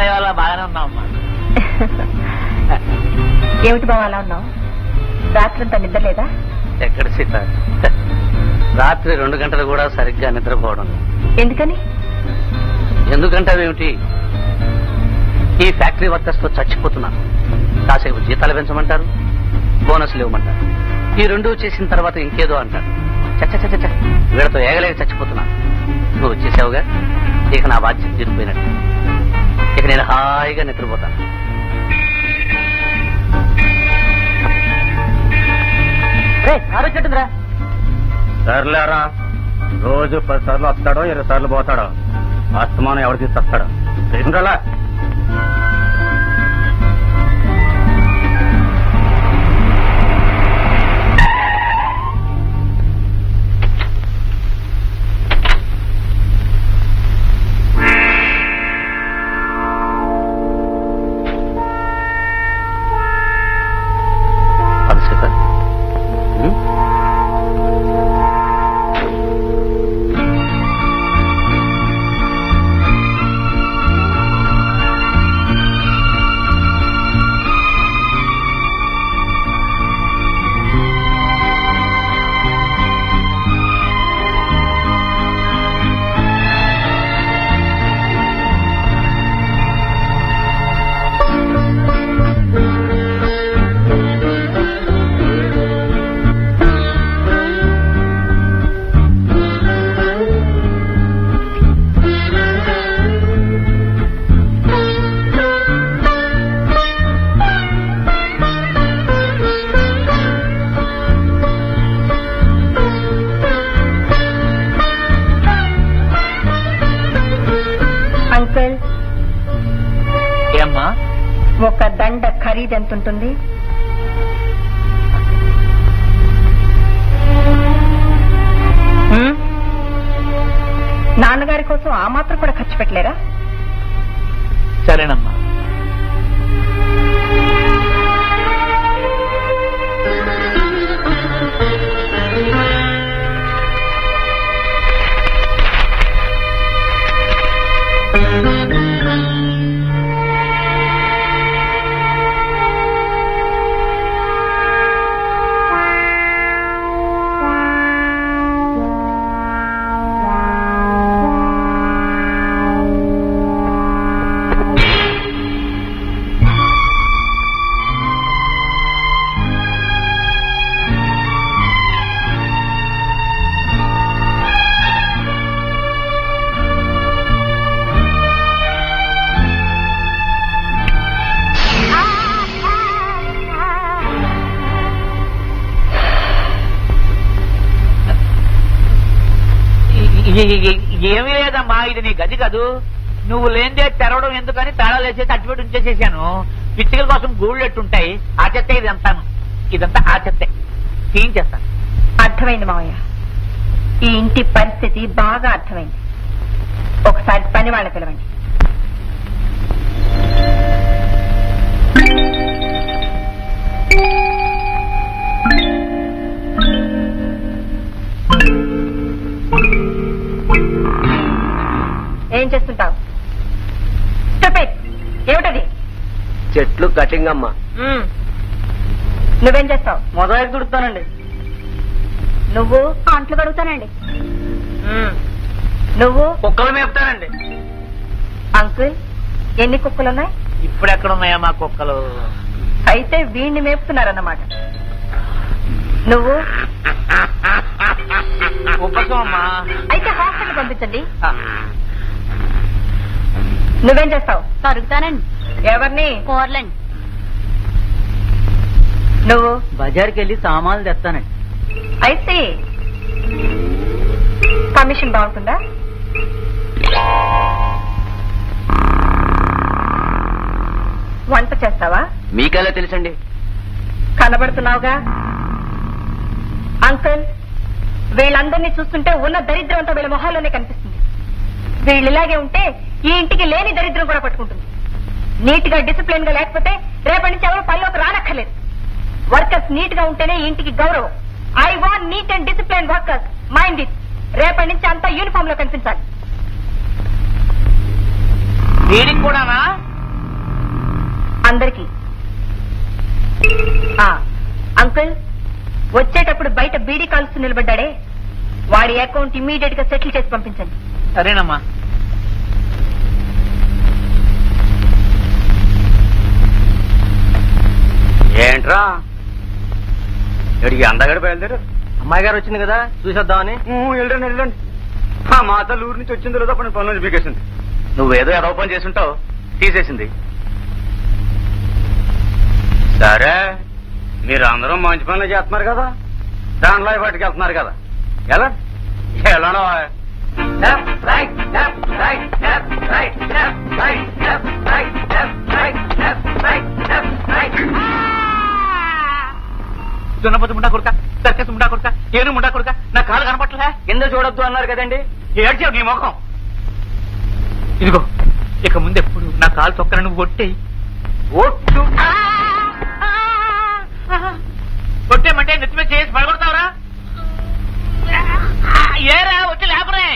గారి బాగానే ఉన్నామమ్మా ఏమిటి బావ అలా ఉన్నావు? రాత్రంతా నిద్ర లేదా ఎక్కడ సీత? రాత్రి రెండు గంటలు కూడా సరిగ్గా నిద్రపోవడం. ఎందుకని? ఎందుకంటావేమిటి ఈ ఫ్యాక్టరీ వర్కర్స్తో చచ్చిపోతున్నాను కాసేపు జీతాలు పెంచమంటారు బోనస్లు ఇవ్వమంటారు. ఈ రెండు చేసిన తర్వాత ఇంకేదో అంటారు. చచ్చ చచ్చ చచ్చ. వీళ్ళతో ఏగలేక చచ్చిపోతున్నాను నువ్వు వచ్చేసావుగా? ఇక నా బాధ్యత తీరిపోయినట్టు. ఇక నేను హాయిగా నిద్రపోతాను. ఆరోగ్యరా సర్లేరా రోజు పది సార్లు వస్తాడో ఇరవై సార్లు పోతాడో. అస్తమానం ఎవరికి తీసుకొస్తాడో? ఏంట్రలా అంకుల్ ఏమ్మా? ఒక దండ ఖరీదు ఎంత ఉంటుంది? నాన్నగారి కోసం ఆ మాత్రం కూడా ఖర్చు పెట్టలేరా? సరేనమ్మా. లేదమ్మా ఇది నీ గది కదూ. నువ్వు లేనిదే తెరవడం ఎందుకని తాళాలు వేసేసి అట్టుబెట్టి ఉంచేసేసాను. పిచ్చికల కోసం గూళ్ళు ఎట్టుంటాయి? ఆ చెత్త ఇది అంతాను ఇదంతా ఆ చెత్తే. చేస్తాను? అర్థమైంది మావయ్య. ఈ ఇంటి పరిస్థితి బాగా అర్థమైంది. ఒకసారి పని వాళ్ళ పిలవండి. చెట్లు కటింగ్ అమ్మా మ్మ్. నువ్వేం చేస్తావు? మొదలైతే దుడుతానండి నువ్వు? అంట్లు కడుగుతానండి. నువ్వు? కుక్కలు మేపుతానండి అంకుల్ ఎన్ని కుక్కలున్నాయి? ఇప్పుడు ఎక్కడ ఉన్నాయా మా కుక్కలు? అయితే వీణ్ణి మేపుతున్నారన్నమాట. నువ్వు? ఉపసం అమ్మా అయితే హాస్పిటల్ పంపించండి. నువ్వేం చేస్తావు? తరుగుతానండి ఎవరిని? కూరలండి నువ్వు? బజార్కి వెళ్ళి సామాన్లు తెస్తానండి. అయితే కమిషన్ బాగుంటుందా? వంట చేస్తావా? మీకెలా తెలుసండి? కనబడుతున్నావుగా? అంకుల్ వీళ్ళందరినీ చూస్తుంటే ఉన్న దరిద్రం అంతా వీళ్ళ మొహాల్లోనే కనిపిస్తుంది. వీళ్ళు ఇలాగే ఉంటే ఈ ఇంటికి లేని దరిద్రం కూడా పట్టుకుంటుంది. నీట్గా డిసిప్లిన్గా లేకపోతే రేపటి నుంచి ఎవరు పనిలోకి రానక్కర్లేదు. వర్కర్స్ నీట్గా ఉంటేనే ఇంటికి గౌరవం. I want neat and discipline workers mind it రేపటి నుంచి అంతా యూనిఫామ్లో కనిపించాలి. దీనికి కూడానా? అందరికి. ఆ, అంకుల్ వచ్చేటప్పుడు బయట బీడీ కాల్స్తూ నిలబడ్డాడే. వాడి అకౌంట్ ఇమ్మీడియట్గా సెటిల్ చేసి పంపించండి. సరేనమ్మా. ఏంట్రా? ఎడికి అందగడి బయలుదేరు. అమ్మాయి గారు వచ్చింది కదా చూసేద్దామని. వెళ్ళండి వెళ్ళండి. ఆ మాత ఊరు నుంచి వచ్చిన తర్వాత పని పనులు పీకేసింది నువ్వేదో ఏదో పని చేస్తుంటావు తీసేసింది. సరే మీరు అందరూ మంచి పనులు చేస్తున్నారు కదా. దాంట్లో బయటకు వెళ్తున్నారు కదా. ఎలా? ఎలానో? దున్నపోతు ముండా కొడుక సర్కస్ ముండా కొడుక ఏను ముండా కొడుక నా కాలు కనపట్లే కింద చూడొద్దు అన్నారు కదండి? ఏడ్చావు నీ ముఖం. ఇదిగో ఇక ముందెప్పుడు నా కాలు తొక్కన నువ్వు కొట్టేయి ఓట్లు కొట్టేమంటే నెత్తి మీద చేసి పడగొడతావరా? ఏరా వచ్చి లేపరే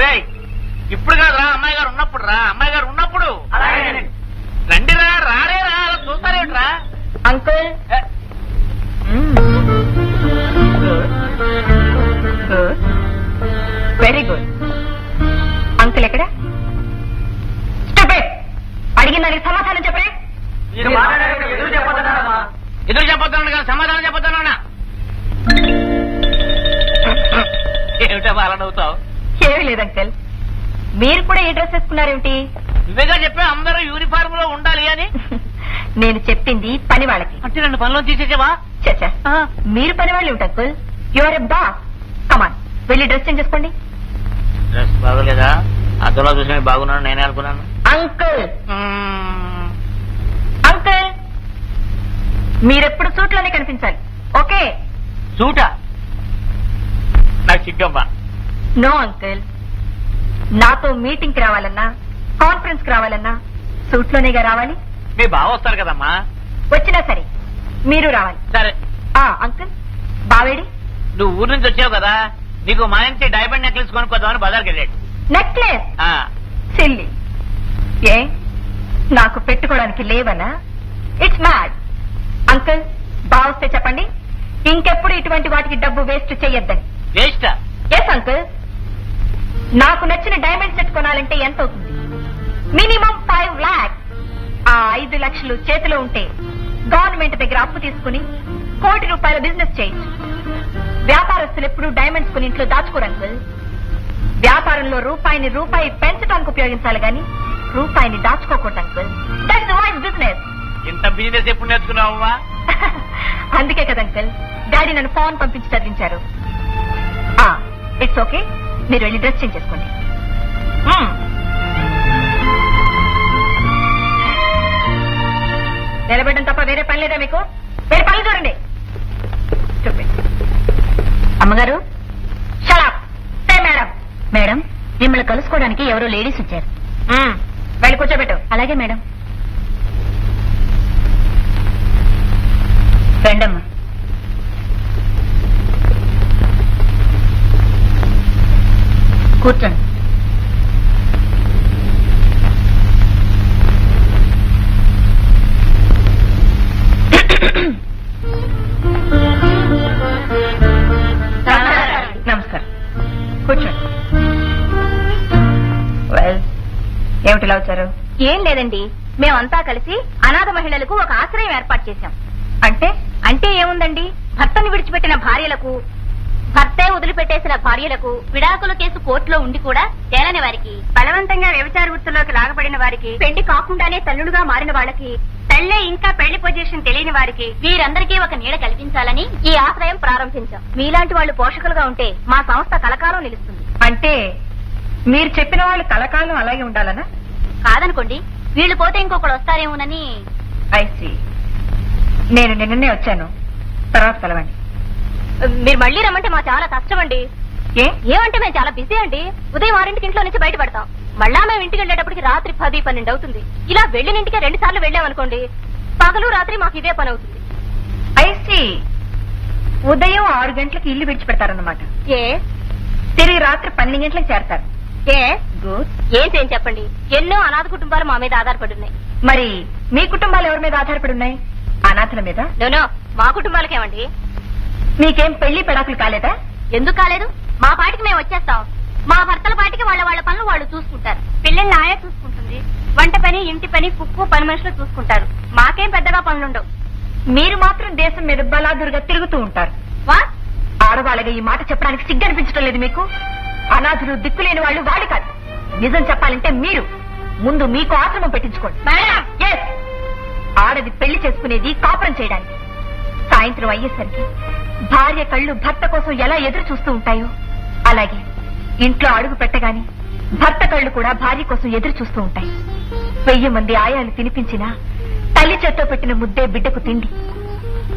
రేయ్ ఇప్పుడు కాదురా అమ్మాయి గారు ఉన్నప్పుడు రా. అమ్మాయి గారు ఉన్నప్పుడు. రండిరా రారే రా అలా చూస్తారేట్రా? అంకుల్. వెరీ గుడ్ అంకుల్ ఎక్కడ! అడిగిన దానికి సమాధానం చెప్పే ఎదురు చెప్పొద్దాను కదా సమాధానం చెప్పొద్దానా ఏమిటా అలా నవ్వుతావు? ఏమీ లేదు అంకుల్. మీరు కూడా ఏ డ్రెస్ వేసుకున్నారేమిటి? నువ్వేగా చెప్పా అందరూ యూనిఫామ్లో ఉండాలి అని? నేను చెప్పింది పని వాళ్ళకి. అంటే నన్ను పనిలో తీసేసావా? చచ్చా మీరు పని వాళ్ళు uncle? Your a boss come on వెళ్ళి డ్రెస్ చేంజ్ చేసుకోండి. డ్రెస్ బాగోలేదా? అద్దంలో చూసిన బాగున్నాను నేనే అనుకున్నాను. అంకుల్! అంకుల్! మీరెప్పుడు సూట్లోనే కనిపించాలి. ఓకే? చూట నాకు సిగ్గమ్మా నో అంకుల్. నాతో మీటింగ్కి రావాలన్నా కాన్ఫరెన్స్కి రావాలన్నా? సూట్లోనేగా రావాలి? మీ బావ వస్తారు కదమ్మా. వచ్చినా సరే మీరు రావాలి. సరే. ఆ అంకుల్ బావేడి? నువ్వు ఊరు నుంచి వచ్చావు కదా నీకు మా నుంచి డైమండ్ నెక్లెస్ కొనుక్కోదామని బజార్కి వెళ్ళాడు. నెక్లెస్ ఆ, సిల్లి. ఏ? నాకు పెట్టుకోవడానికి లేవనా? ఇట్స్ మ్యాడ్ అంకుల్ బావస్తే చెప్పండి. ఇంకెప్పుడు ఇటువంటి వాటికి డబ్బు వేస్ట్ చెయ్యొద్దని వేస్టా ఎస్ అంకుల్. నాకు నచ్చిన డైమండ్ సెట్ కొనాలంటే ఎంత అవుతుంది? Minimum five lakhs. ఆ ఐదు లక్షలు చేతిలో ఉంటే గవర్నమెంట్ దగ్గర అప్పు తీసుకుని కోటి రూపాయల బిజినెస్ చేయొచ్చు వ్యాపారస్తులు ఎప్పుడు డైమండ్స్ కొని ఇంట్లో దాచుకోరు అంకుల్. వ్యాపారంలో రూపాయిని రూపాయి పెంచడానికి ఉపయోగించాలి గాని రూపాయిని దాచుకోకూడదు అంకుల్. దట్స్ వైజ్ బిజినెస్ ఇంత బిజినెస్ ఎప్పుడు నేర్చుకున్నావమ్మా అందుకే కదా అంకుల్. డాడీ నన్ను ఫోన్ పంపించి చదివించారు. ఇట్స్ ఓకే మీరు వెళ్ళి డ్రెస్ చేంజ్ చేసుకోండి. Hmm. నిలబెట్టడం తప్ప వేరే పని లేదా మీకు? వేరే పనులు చూడండి. అమ్మగారు. మేడం మేడం మిమ్మల్ని కలుసుకోవడానికి ఎవరో లేడీస్ వచ్చారు. వెళ్ళి కూర్చోబెట్టు. అలాగే మేడం. రండమ్మా. కూర్చోండి. నమస్కారం. కూర్చోండి. వెల్ ఏమిటి ఇలా వచ్చారు? ఏం లేదండి. మేమంతా కలిసి అనాథ మహిళలకు ఒక ఆశ్రయం ఏర్పాటు చేశాం. అంటే? అంటే ఏముందండి? భర్తను విడిచిపెట్టిన భార్యలకు భర్తే వదిలిపెట్టేసిన భార్యలకు విడాకుల కేసు కోర్టులో ఉండి కూడా తేలని వారికి బలవంతంగా వ్యభిచార వృత్తిలోకి లాగబడిన వారికి పెళ్ళి కాకుండానే తల్లుడుగా మారిన వాళ్ళకి తల్లే ఇంకా పెళ్ళి పొజిషన్ తెలియని వారికి వీరందరికీ ఒక నీడ కల్పించాలని ఈ ఆశ్రయం ప్రారంభించాం. మీలాంటి వాళ్ళు పోషకులుగా ఉంటే మా సంస్థ కలకాలం నిలుస్తుంది. అంటే మీరు చెప్పిన వాళ్ళు కలకాలం అలాగే ఉండాలనా? కాదనుకోండి వీళ్ళు పోతే ఇంకొకడు వస్తారేమోనని. ఐసి నేను నిన్ననే వచ్చాను. తర్వాత కలవండి. మీరు మళ్ళీ రమ్మంటే మా చాలా కష్టం అండి ఏ? ఏమంటే మేము చాలా బిజీ అండి. ఉదయం ఆరింటికి ఇంట్లో నుంచి బయటపడతాం మళ్ళా మేము ఇంటికి వెళ్ళేటప్పటికి రాత్రి పది పన్నెండు అవుతుంది. ఇలా వెళ్ళిన ఇంటికి రెండు సార్లు వెళ్ళామనుకోండి పగలు రాత్రి మాకు ఇదే పని అవుతుంది. ఐసి ఉదయం ఆరు గంటలకు ఇల్లు విడిచిపెడతారన్నమాట. ఏ? తిరిగి రాత్రి పన్నెండు గంటలకు చేరతారు. ఏ? గుడ్. ఏంటేం చెప్పండి? ఎన్నో అనాథ కుటుంబాలు మా మీద ఆధారపడి ఉన్నాయి మరి మీ కుటుంబాలు ఎవరి మీద ఆధారపడి ఉన్నాయి అనాథల మీద? నోనో మా కుటుంబాలకేమండి? మీకేం పెళ్ళి పెడాకులు కాలేదా? ఎందుకు కాలేదు? మా పాటికి మేము వచ్చేస్తాం. మా భర్తల పాటికి వాళ్ళ వాళ్ళ పనులు వాళ్ళు చూసుకుంటారు. పిల్లల్ని ఆయా చూసుకుంటుంది. వంట పని ఇంటి పని కుక్కు పని మనుషులు చూసుకుంటారు. మాకేం పెద్దగా పనులుండవు. మీరు మాత్రం దేశం మీద బలాదురుగా తిరుగుతూ ఉంటారు. వా? ఆడవాళ్ళగా ఈ మాట చెప్పడానికి సిగ్గనిపించడం లేదు మీకు? అనాథులు దిక్కులేని వాళ్ళు వాళ్ళు కాదు. నిజం చెప్పాలంటే మీరు. ముందు మీకు ఆశ్రమం పెట్టించుకోండి. ఆడది పెళ్ళి చేసుకునేది కాపురం చేయడానికి. సాయంత్రం అయ్యేసరికి భార్య కళ్ళు భర్త కోసం ఎలా ఎదురు చూస్తూ ఉంటాయో అలాగే. ఇంట్లో అడుగు పెట్టగాని భర్త కళ్ళు కూడా భార్య కోసం ఎదురు చూస్తూ ఉంటాయి. వెయ్యి మంది ఆయాలు తినిపించినా తల్లి చేత్తో పెట్టిన ముద్దే బిడ్డకు తిండి.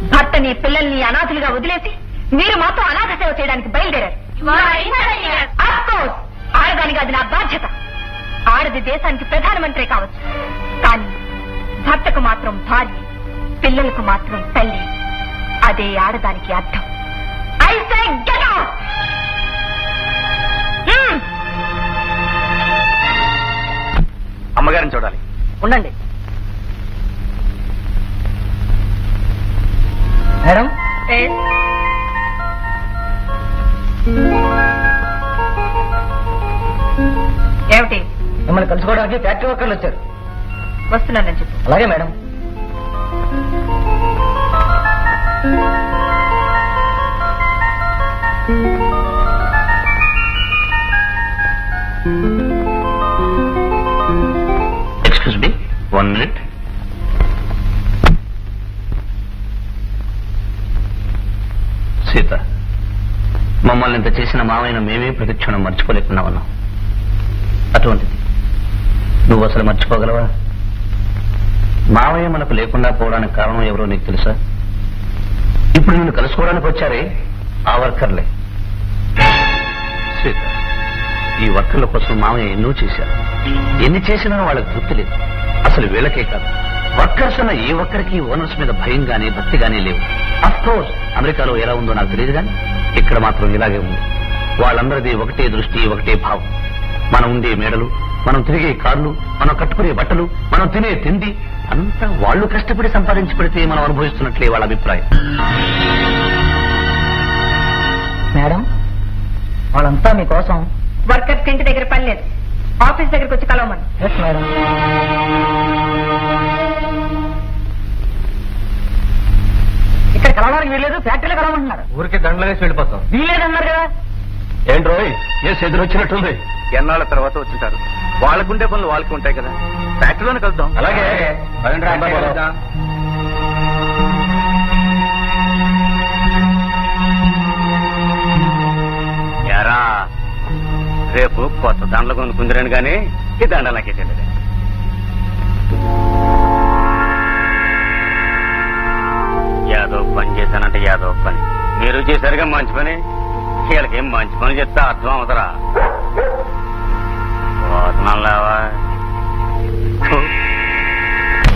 భర్తని పిల్లల్ని అనాథులుగా వదిలేసి మీరు మాత్రం అనాథ సేవ చేయడానికి బయలుదేరారు. ఆడదానికి అది నా బాధ్యత. ఆడది దేశానికి ప్రధానమంత్రి కావచ్చు. కానీ భర్తకు మాత్రం భార్య పిల్లలకు మాత్రం తల్లి. అదే ఆడదానికి అర్థం. ఐ సే గెట్ అవుట్ అమ్మగారిని చూడాలి. ఉండండి. మేడం? ఏమిటి? మిమ్మల్ని కలుసుకోవడానికి ఫ్యాక్టరీ వర్కర్లు వచ్చారు. వస్తున్నానని చెప్పు. అలాగే madam. Excuse one minute Sita మమ్మల్ని ఇంత చేసిన మావయ్యను మేమే ప్రతిక్షణం మర్చిపోలేకుండా ఉన్నాం అటువంటిది. నువ్వు అసలు మర్చిపోగలవా? మావయ్య మనకు లేకుండా పోవడానికి కారణం ఎవరో నీకు తెలుసా? ఇప్పుడు నిన్ను కలుసుకోవడానికి వచ్చారే ఆ వర్కర్లే. సీత ఈ వర్కర్ల కోసం మామయ్య ఎన్నో చేశారు. ఎన్ని చేసినా వాళ్ళకి తృప్తి లేదు. అసలు వీళ్ళకే కాదు. వర్కర్స్ అన్న ఏ ఒక్కరికి ఓనర్స్ మీద భయం గానీ భక్తి గానీ లేవు. అఫ్ కోర్స్ అమెరికాలో ఎలా ఉందో నాకు తెలియదు కానీ ఇక్కడ మాత్రం ఇలాగే ఉంది. వాళ్ళందరిది ఒకటే దృష్టి ఒకటే భావం. మనం ఉండే మేడలు మనం తిరిగే కార్లు మనం కట్టుకునే బట్టలు మనం తినే తిండి అంతా వాళ్ళు కష్టపడి సంపాదించి పెడితే మనం అనుభవిస్తున్నట్లే వాళ్ళ అభిప్రాయం. మేడం వాళ్ళంతా మీకోసం వర్కర్స్ ఇంటి దగ్గర పని లేదు. ఆఫీస్ దగ్గరకు వచ్చి కలవమని. ఎస్ మేడం ఇక్కడ కలవడానికి వీల్లేదు ఫ్యాక్టరీలో కలవమంటున్నారు. ఊరికి దండలు వేసి వెళ్ళిపోతాం. వీల్లేదన్నారు కదా? ఏంటి రోయ్? ఏ ఎదురొచ్చినట్టుంది ఎన్నాళ్ళ తర్వాత వచ్చింటారు? వాళ్ళకుండే పనులు వాళ్ళకి ఉంటాయి కదా. ఫ్యాక్టరీలోనే కలుద్దాం. అలాగే. దాంట్లో కొత్త దండలు కొనుక్కుందిరాను గాని ఈ దండ నాకే తెలియదు యాదో పని చేశానంటే యాదో పని. మీరు చేశారుగా మంచి పని. వీళ్ళకేం మంచి పని చెప్తే అర్థం అవుతారా? పోతున్నాం లేవా?